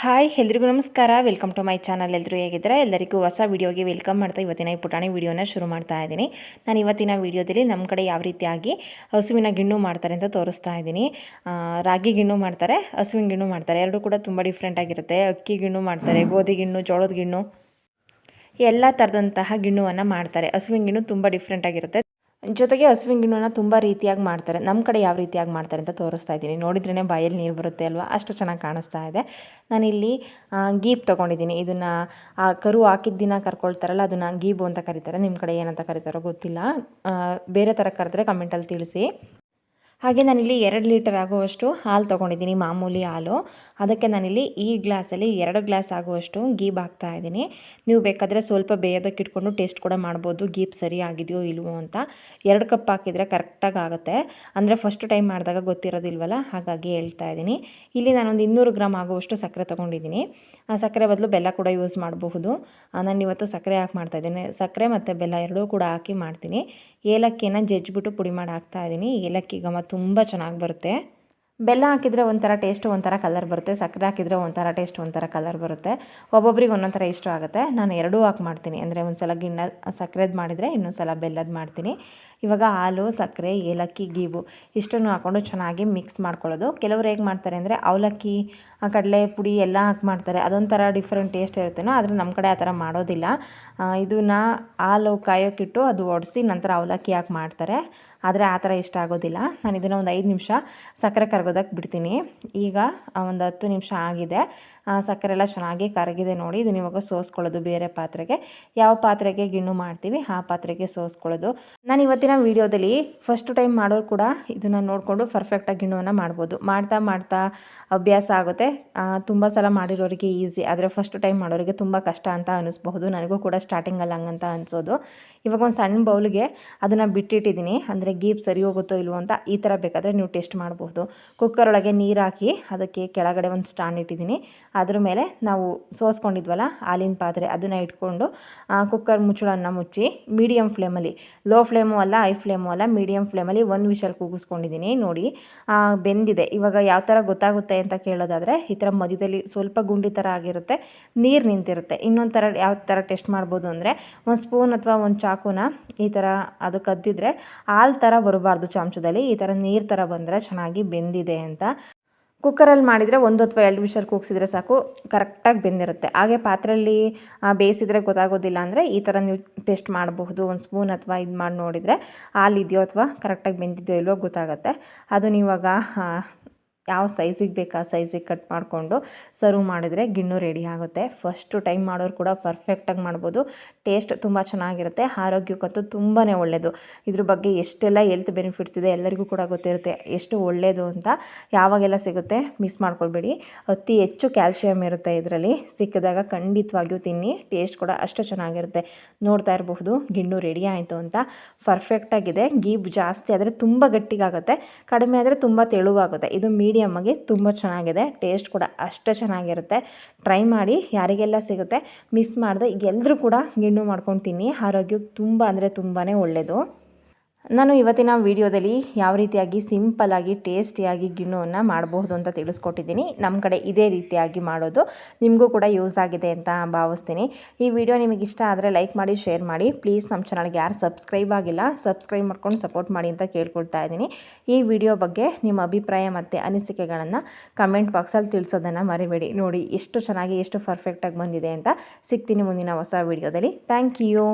Hi, ಎಲ್ರಿಗೂ ನಮಸ್ಕಾರ. Welcome to my channel ಎಲ್ಲರೂ ಹೇಗಿದ್ದಾರೆ? ಎಲ್ಲರಿಗೂ ಹೊಸ ವೀಡಿಯೋಗೆ ವೆಲ್ಕಮ್ ಮಾಡ್ತಾ ಇವತ್ತಿನ ಈ ಪುಟಾಣಿ ವೀಡಿಯೋನ ಶುರು ಮಾಡ್ತಾ ಇದ್ದೀನಿ. ನಾನು ಇವತ್ತಿನ ವೀಡಿಯೋದಲ್ಲಿ ನಮ್ಮ ಕಡೆ ಯಾವ ರೀತಿಯಾಗಿ ಹಸುವಿನ ಗಿಣ್ಣು ಮಾಡ್ತಾರೆ ಅಂತ ತೋರಿಸ್ತಾ ಇದ್ದೀನಿ. ರಾಗಿ ಗಿಣ್ಣು ಮಾಡ್ತಾರೆ, ಹಸುವಿನ ಗಿಣ್ಣು ಮಾಡ್ತಾರೆ. ಎರಡೂ ಕೂಡ ತುಂಬ ಡಿಫ್ರೆಂಟ್ ಆಗಿರುತ್ತೆ. ಅಕ್ಕಿ ಗಿಣ್ಣು ಮಾಡ್ತಾರೆ, ಗೋಧಿ ಗಿಣ್ಣು, ಜೋಳದ ಗಿಣ್ಣು, ಎಲ್ಲ ಥರದಂತಹ ಗಿಣ್ಣುವನ್ನು ಮಾಡ್ತಾರೆ. ಹಸುವಿನ ಗಿಣ್ಣು ತುಂಬ ಡಿಫ್ರೆಂಟ್ ಆಗಿರುತ್ತೆ. ಜೊತೆಗೆ ಹಸುವಿನ ಗಿಣ್ಣನ ತುಂಬ ರೀತಿಯಾಗಿ ಮಾಡ್ತಾರೆ. ನಮ್ಮ ಕಡೆ ಯಾವ ರೀತಿಯಾಗಿ ಮಾಡ್ತಾರೆ ಅಂತ ತೋರಿಸ್ತಾ ಇದ್ದೀನಿ. ನೋಡಿದ್ರೇ ಬಾಯಲ್ಲಿ ನೀರು ಬರುತ್ತೆ ಅಲ್ವಾ? ಅಷ್ಟು ಚೆನ್ನಾಗಿ ಕಾಣಿಸ್ತಾ ಇದೆ. ನಾನಿಲ್ಲಿ ಗೀಬ್ ತೊಗೊಂಡಿದ್ದೀನಿ. ಇದನ್ನು, ಆ, ಕರು ಹಾಕಿದ ದಿನ ಕರ್ಕೊಳ್ತಾರಲ್ಲ, ಅದನ್ನು ಗೀಬು ಅಂತ ಕರೀತಾರೆ. ನಿಮ್ಮ ಕಡೆ ಏನಂತ ಕರೀತಾರೋ ಗೊತ್ತಿಲ್ಲ. ಬೇರೆ ಥರ ಕರೆದ್ರೆ ಕಮೆಂಟಲ್ಲಿ ತಿಳಿಸಿ. ಹಾಗೆ ನಾನಿಲ್ಲಿ ಎರಡು ಲೀಟರ್ ಆಗುವಷ್ಟು ಹಾಲು ತೊಗೊಂಡಿದ್ದೀನಿ, ಮಾಮೂಲಿ ಹಾಲು. ಅದಕ್ಕೆ ನಾನಿಲ್ಲಿ ಈ ಗ್ಲಾಸಲ್ಲಿ ಎರಡು ಗ್ಲಾಸ್ ಆಗುವಷ್ಟು ಗೀಬ್ ಹಾಕ್ತಾ ಇದ್ದೀನಿ. ನೀವು ಬೇಕಾದರೆ ಸ್ವಲ್ಪ ಬೇಯೋದಕ್ಕೆ ಇಟ್ಕೊಂಡು ಟೇಸ್ಟ್ ಕೂಡ ಮಾಡ್ಬೋದು. ಗೀಪ್ ಸರಿ ಆಗಿದೆಯೋ ಇಲ್ವೋ ಅಂತ. ಎರಡು ಕಪ್ ಹಾಕಿದರೆ ಕರೆಕ್ಟಾಗಿ ಆಗುತ್ತೆ. ಅಂದರೆ ಫಸ್ಟ್ ಟೈಮ್ ಮಾಡಿದಾಗ ಗೊತ್ತಿರೋದಿಲ್ವಲ್ಲ, ಹಾಗಾಗಿ ಹೇಳ್ತಾ ಇದ್ದೀನಿ. ಇಲ್ಲಿ ನಾನೊಂದು ಇನ್ನೂರು ಗ್ರಾಮ್ ಆಗುವಷ್ಟು ಸಕ್ಕರೆ ತೊಗೊಂಡಿದ್ದೀನಿ. ಆ ಸಕ್ಕರೆ ಬದಲು ಬೆಲ್ಲ ಕೂಡ ಯೂಸ್ ಮಾಡಬಹುದು. ನಾನು ಇವತ್ತು ಸಕ್ಕರೆ ಹಾಕಿ ಮಾಡ್ತಾಯಿದ್ದೀನಿ ಸಕ್ಕರೆ ಮತ್ತು ಬೆಲ್ಲ ಎರಡೂ ಕೂಡ ಹಾಕಿ ಮಾಡ್ತೀನಿ. ಏಲಕ್ಕಿನ ಜಜ್ಜಿಬಿಟ್ಟು ಪುಡಿ ಮಾಡಿ ಹಾಕ್ತಾ ಇದ್ದೀನಿ. ಏಲಕ್ಕಿ ಘಮ ತುಂಬ ಚೆನ್ನಾಗಿ ಬರುತ್ತೆ. ಬೆಲ್ಲ ಹಾಕಿದರೆ ಒಂಥರ ಟೇಸ್ಟ್ ಒಂಥರ ಕಲರ್ ಬರುತ್ತೆ, ಸಕ್ಕರೆ ಹಾಕಿದರೆ ಒಂಥರ ಟೇಸ್ಟ್ ಒಂಥರ ಕಲರ್ ಬರುತ್ತೆ. ಒಬ್ಬೊಬ್ರಿಗೆ ಒಂದೊಂದು ಥರ ಇಷ್ಟ ಆಗುತ್ತೆ. ನಾನು ಎರಡೂ ಹಾಕಿ ಮಾಡ್ತೀನಿ. ಅಂದರೆ ಒಂದು ಸಲ ಗಿಣ್ಣ ಸಕ್ಕರೆದು ಮಾಡಿದರೆ ಇನ್ನೊಂದು ಸಲ ಬೆಲ್ಲದ್ದು ಮಾಡ್ತೀನಿ. ಇವಾಗ ಹಾಲು, ಸಕ್ಕರೆ, ಏಲಕ್ಕಿ, ಗೀಬು ಇಷ್ಟನ್ನು ಹಾಕ್ಕೊಂಡು ಚೆನ್ನಾಗಿ ಮಿಕ್ಸ್ ಮಾಡ್ಕೊಳ್ಳೋದು. ಕೆಲವರು ಹೇಗೆ ಮಾಡ್ತಾರೆ ಅಂದರೆ ಅವಲಕ್ಕಿ ಕಡಲೆ ಪುಡಿ ಎಲ್ಲ ಹಾಕಿ ಮಾಡ್ತಾರೆ. ಅದೊಂಥರ ಡಿಫ್ರೆಂಟ್ ಟೇಸ್ಟ್ ಇರುತ್ತೇನೋ, ಆದರೆ ನಮ್ಮ ಕಡೆ ಆ ಥರ ಮಾಡೋದಿಲ್ಲ. ಇದನ್ನು ಹಾಲು ಕಾಯೋಕ್ಕಿಟ್ಟು ಅದು ಒಡಿಸಿ ನಂತರ ಅವಲಕ್ಕಿ ಹಾಕಿ ಮಾಡ್ತಾರೆ. ಆದರೆ ಆ ಥರ ಇಷ್ಟ ಆಗೋದಿಲ್ಲ. ನಾನು ಇದನ್ನು ಒಂದು ಐದು ನಿಮಿಷ ಸಕ್ಕರೆ ಕರಗೋದಕ್ಕೆ ಬಿಡ್ತೀನಿ. ಈಗ ಒಂದು ಹತ್ತು ನಿಮಿಷ ಆಗಿದೆ. ಸಕ್ಕರೆ ಎಲ್ಲ ಚೆನ್ನಾಗಿ ಕರಗಿದೆ ನೋಡಿ. ಇದನ್ನ ಇವಾಗ ಸೋಸ್ಕೊಳ್ಳೋದು ಬೇರೆ ಪಾತ್ರೆಗೆ. ಯಾವ ಪಾತ್ರೆಗೆ ಗಿಣ್ಣು ಮಾಡ್ತೀವಿ, ಆ ಪಾತ್ರೆಗೆ ಸೋಸ್ಕೊಳ್ಳೋದು. ನಾನು ಇವತ್ತಿನ ವೀಡಿಯೋದಲ್ಲಿ ಫಸ್ಟ್ ಟೈಮ್ ಮಾಡೋರು ಕೂಡ ಇದನ್ನು ನೋಡಿಕೊಂಡು ಪರ್ಫೆಕ್ಟಾಗಿ ಗಿಣ್ಣುವನ್ನು ಮಾಡ್ಬೋದು. ಮಾಡ್ತಾ ಮಾಡ್ತಾ ಅಭ್ಯಾಸ ಆಗುತ್ತೆ. ತುಂಬ ಸಲ ಮಾಡಿರೋರಿಗೆ ಈಸಿ ಆದರೆ ಫಸ್ಟ್ ಟೈಮ್ ಮಾಡೋರಿಗೆ ತುಂಬ ಕಷ್ಟ ಅಂತ ಅನಿಸ್ಬಹುದು. ನನಗೂ ಕೂಡ ಸ್ಟಾರ್ಟಿಂಗಲ್ಲಿ ಹಂಗಂತ ಅನಿಸೋದು. ಇವಾಗ ಒಂದು ಸಣ್ಣ ಬೌಲ್ಗೆ ಅದನ್ನು ಬಿಟ್ಟಿಟ್ಟಿದ್ದೀನಿ. ಅಂದರೆ ಗೀಪ್ ಸರಿ ಹೋಗುತ್ತೋ ಇಲ್ವೋ ಅಂತ ಈ ಥರ ಬೇಕಾದರೆ ನೀವು ಟೆಸ್ಟ್ ಮಾಡಬಹುದು ಕುಕ್ಕರ್ ಒಳಗೆ ನೀರು ಹಾಕಿ ಅದಕ್ಕೆ ಕೆಳಗಡೆ ಒಂದು ಸ್ಟಾಂಡ್ ಇಟ್ಟಿದ್ದೀನಿ. ಅದ್ರ ಮೇಲೆ ನಾವು ಸೋಸ್ಕೊಂಡಿದ್ವಲ್ಲ, ಹಾಲಿನ ಪಾತ್ರೆ ಅದನ್ನು ಇಟ್ಕೊಂಡು ಕುಕ್ಕರ್ ಮುಚ್ಚಳನ್ನು ಮುಚ್ಚಿ ಮೀಡಿಯಮ್ ಫ್ಲೇಮಲ್ಲಿ, ಲೋ ಫ್ಲೇಮು ಅಲ್ಲ, ಹೈ ಫ್ಲೇಮು ಅಲ್ಲ ಮೀಡಿಯಮ್ ಫ್ಲೇಮಲ್ಲಿ ಒಂದು ವಿಷಲ್ ಕೂಗಿಸ್ಕೊಂಡಿದ್ದೀನಿ ನೋಡಿ ಬೆಂದಿದೆ. ಇವಾಗ ಯಾವ ಥರ ಗೊತ್ತಾಗುತ್ತೆ ಅಂತ ಕೇಳೋದಾದರೆ, ಈ ಥರ ಮಧ್ಯದಲ್ಲಿ ಸ್ವಲ್ಪ ಗುಂಡಿ ಥರ ಆಗಿರುತ್ತೆ, ನೀರು ನಿಂತಿರುತ್ತೆ. ಇನ್ನೊಂದು ಥರ ಯಾವ ಥರ ಟೆಸ್ಟ್ ಮಾಡ್ಬೋದು ಅಂದರೆ, ಒಂದು ಸ್ಪೂನ್ ಅಥವಾ ಒಂದು ಚಾಕುನ ಈ ಥರ ಅದು ಕದ್ದಿದ್ರೆ ಹಾಲು ಥರ ಬರಬಾರ್ದು ಚಮಚದಲ್ಲಿ ಈ ಥರ ನೀರು ಥರ ಬಂದರೆ ಚೆನ್ನಾಗಿ ಬೆಂದಿದೆ. ಅಂತ. ಕುಕ್ಕರಲ್ಲಿ ಮಾಡಿದರೆ ಒಂದು ಅಥವಾ ಎರಡು ವಿಷಲ್ ಕೂಗಿಸಿದ್ರೆ ಸಾಕು ಕರೆಕ್ಟಾಗಿ ಬೆಂದಿರುತ್ತೆ. ಹಾಗೆ ಪಾತ್ರೆಯಲ್ಲಿ ಬೇಯಿಸಿದರೆ ಗೊತ್ತಾಗೋದಿಲ್ಲ ಅಂದರೆ ಈ ಥರ ನೀವು ಟೆಸ್ಟ್ ಮಾಡಬಹುದು. ಒಂದು ಸ್ಪೂನ್ ಅಥವಾ ಇದು ಮಾಡಿ ನೋಡಿದರೆ ಹಾಲಿದೆಯೋ ಅಥವಾ ಕರೆಕ್ಟಾಗಿ ಬೆಂದಿದೆಯೋ ಇಲ್ವೋ ಗೊತ್ತಾಗುತ್ತೆ. ಅದು ನೀವಾಗ ಆ, ಯಾವ ಸೈಜಿಗೆ ಬೇಕು ಆ ಸೈಜಿಗೆ ಕಟ್ ಮಾಡಿಕೊಂಡು ಸರ್ವ್ ಮಾಡಿದರೆ ಗಿಣ್ಣು ರೆಡಿ ಆಗುತ್ತೆ. ಫಸ್ಟು ಟೈಮ್ ಮಾಡೋರು ಕೂಡ ಪರ್ಫೆಕ್ಟಾಗಿ ಮಾಡ್ಬೋದು. ಟೇಸ್ಟ್ ತುಂಬ ಚೆನ್ನಾಗಿರುತ್ತೆ. ಆರೋಗ್ಯಕ್ಕಂತೂ ತುಂಬಾ ಒಳ್ಳೆಯದು ಇದ್ರ ಬಗ್ಗೆ ಎಷ್ಟೆಲ್ಲ ಹೆಲ್ತ್ ಬೆನಿಫಿಟ್ಸ್ ಇದೆ ಎಲ್ಲರಿಗೂ ಕೂಡ ಗೊತ್ತಿರುತ್ತೆ. ಎಷ್ಟು ಒಳ್ಳೆಯದು ಅಂತ ಯಾವಾಗೆಲ್ಲ ಸಿಗುತ್ತೆ ಮಿಸ್ ಮಾಡ್ಕೊಳ್ಬೇಡಿ. ಅತಿ ಹೆಚ್ಚು ಕ್ಯಾಲ್ಶಿಯಮ್ ಇರುತ್ತೆ ಇದರಲ್ಲಿ. ಸಿಕ್ಕಿದಾಗ ಖಂಡಿತವಾಗಿಯೂ ತಿನ್ನಿ. ಟೇಸ್ಟ್ ಕೂಡ ಅಷ್ಟು ಚೆನ್ನಾಗಿರುತ್ತೆ. ನೋಡ್ತಾ ಇರಬಹುದು, ಗಿಣ್ಣು ರೆಡಿ ಆಯಿತು ಅಂತ. ಪರ್ಫೆಕ್ಟಾಗಿದೆ ಗೀಬ್ ಜಾಸ್ತಿ ಆದರೆ ತುಂಬ ಗಟ್ಟಿಗಾಗುತ್ತೆ. ಕಡಿಮೆ ಆದರೆ ತುಂಬ ತೆಳುವಾಗುತ್ತೆ. ಇದು ಮೀಡಿಯಮ್ ಆಗಿ ತುಂಬ ಚೆನ್ನಾಗಿದೆ, ಟೇಸ್ಟ್ ಕೂಡ ಅಷ್ಟು ಚೆನ್ನಾಗಿರುತ್ತೆ. ಟ್ರೈ ಮಾಡಿ, ಯಾರಿಗೆಲ್ಲ ಸಿಗುತ್ತೆ, ಮಿಸ್ ಮಾಡಿದೆ ಎಲ್ಲರೂ ಕೂಡ ಗಿಣ್ಣು ಮಾಡ್ಕೊಂಡು ತಿನ್ನಿ. ಆರೋಗ್ಯಕ್ಕೆ ತುಂಬ ಅಂದರೆ ತುಂಬಾ ಒಳ್ಳೆಯದು ನಾನು ಇವತ್ತಿನ ವಿಡಿಯೋದಲ್ಲಿ ಯಾವ ರೀತಿಯಾಗಿ ಸಿಂಪಲ್ಲಾಗಿ ಟೇಸ್ಟಿಯಾಗಿ ಗಿಣ್ಣುವನ್ನು ಮಾಡಬಹುದು ಅಂತ ತಿಳಿಸ್ಕೊಟ್ಟಿದ್ದೀನಿ. ನಮ್ಮ ಕಡೆ ಇದೇ ರೀತಿಯಾಗಿ ಮಾಡೋದು. ನಿಮಗೂ ಕೂಡ ಯೂಸ್ ಆಗಿದೆ ಅಂತ ಭಾವಿಸ್ತೀನಿ. ಈ ವಿಡಿಯೋ ನಿಮಗೆ ಇಷ್ಟ ಆದರೆ ಲೈಕ್ ಮಾಡಿ ಶೇರ್ ಮಾಡಿ. ಪ್ಲೀಸ್ ನಮ್ಮ ಚಾನಲ್ಗೆ ಯಾರು ಸಬ್ಸ್ಕ್ರೈಬ್ ಆಗಿಲ್ಲ ಸಬ್ಸ್ಕ್ರೈಬ್ ಮಾಡ್ಕೊಂಡು ಸಪೋರ್ಟ್ ಮಾಡಿ ಅಂತ ಕೇಳ್ಕೊಳ್ತಾ ಇದ್ದೀನಿ. ಈ ವಿಡಿಯೋ ಬಗ್ಗೆ ನಿಮ್ಮ ಅಭಿಪ್ರಾಯ ಮತ್ತು ಅನಿಸಿಕೆಗಳನ್ನು ಕಮೆಂಟ್ ಬಾಕ್ಸಲ್ಲಿ ತಿಳಿಸೋದನ್ನು ಮರಿಬೇಡಿ. ನೋಡಿ, ಎಷ್ಟು ಚೆನ್ನಾಗಿ, ಎಷ್ಟು ಪರ್ಫೆಕ್ಟಾಗಿ ಬಂದಿದೆ ಅಂತ ಸಿಗ್ತೀನಿ ಮುಂದಿನ ಹೊಸ ವಿಡಿಯೋದಲ್ಲಿ. Thank you